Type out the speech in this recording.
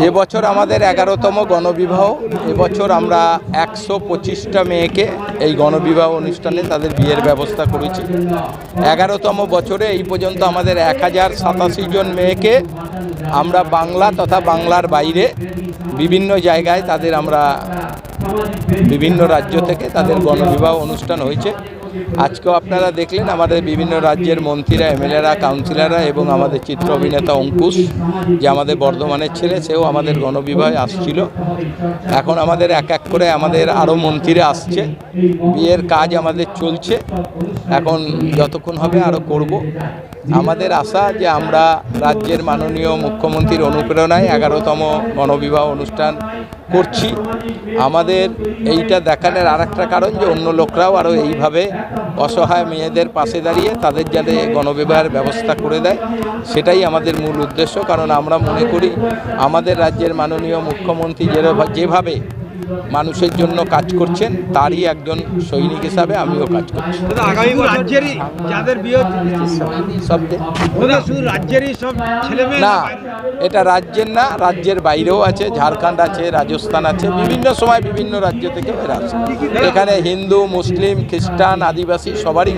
এবছর আমাদের এগারোতম গণবিবাহ। এবছর আমরা একশো পঁচিশটা মেয়েকে এই গণবিবাহ অনুষ্ঠানে তাদের বিয়ের ব্যবস্থা করেছি। এগারোতম বছরে এই পর্যন্ত আমাদের এক হাজার সাতাশি জন মেয়েকে আমরা বাংলা তথা বাংলার বাইরে বিভিন্ন জায়গায় তাদের আমরা বিভিন্ন রাজ্য থেকে তাদের গণবিবাহ অনুষ্ঠান হয়েছে। আজকেও আপনারা দেখলেন আমাদের বিভিন্ন রাজ্যের মন্ত্রীরা, এমএলএরা, কাউন্সিলররা এবং আমাদের চিত্র অভিনেতা অঙ্কুশ, যে আমাদের বর্ধমানের ছেলে, সেও আমাদের গণবিবাহে আসছিল। এখন আমাদের এক এক করে আমাদের আরও মন্ত্রীরা আসছে। বিয়ের কাজ আমাদের চলছে। এখন যতক্ষণ হবে আরও করব। আমাদের আশা যে আমরা রাজ্যের মাননীয় মুখ্যমন্ত্রীর অনুপ্রেরণায় এগারোতম গণবিবাহ অনুষ্ঠান করছি। আমাদের এইটা দেখানোর আর একটা কারণ যে অন্য লোকরাও আরও এইভাবে অসহায় মেয়েদের পাশে দাঁড়িয়ে তাদের যাতে গণবিবাহের ব্যবস্থা করে দেয়, সেটাই আমাদের মূল উদ্দেশ্য। কারণ আমরা মনে করি, আমাদের রাজ্যের মাননীয় মুখ্যমন্ত্রী যেভাবে যেভাবে মানুষের জন্য কাজ করছেন তারই একজন সৈনিক হিসাবে আমিও কাজ করছি। আগামী রাজ্যেরই যাদের বিয়ে সব দে- দাদা শুধু রাজ্যেরই সব না এটা রাজ্যের না রাজ্যের বাইরেও আছে ঝাড়খণ্ড আছে রাজস্থান আছে বিভিন্ন সময় বিভিন্ন রাজ্য থেকে এরা আসে। এখানে হিন্দু মুসলিম খ্রিস্টান আদিবাসী সবারই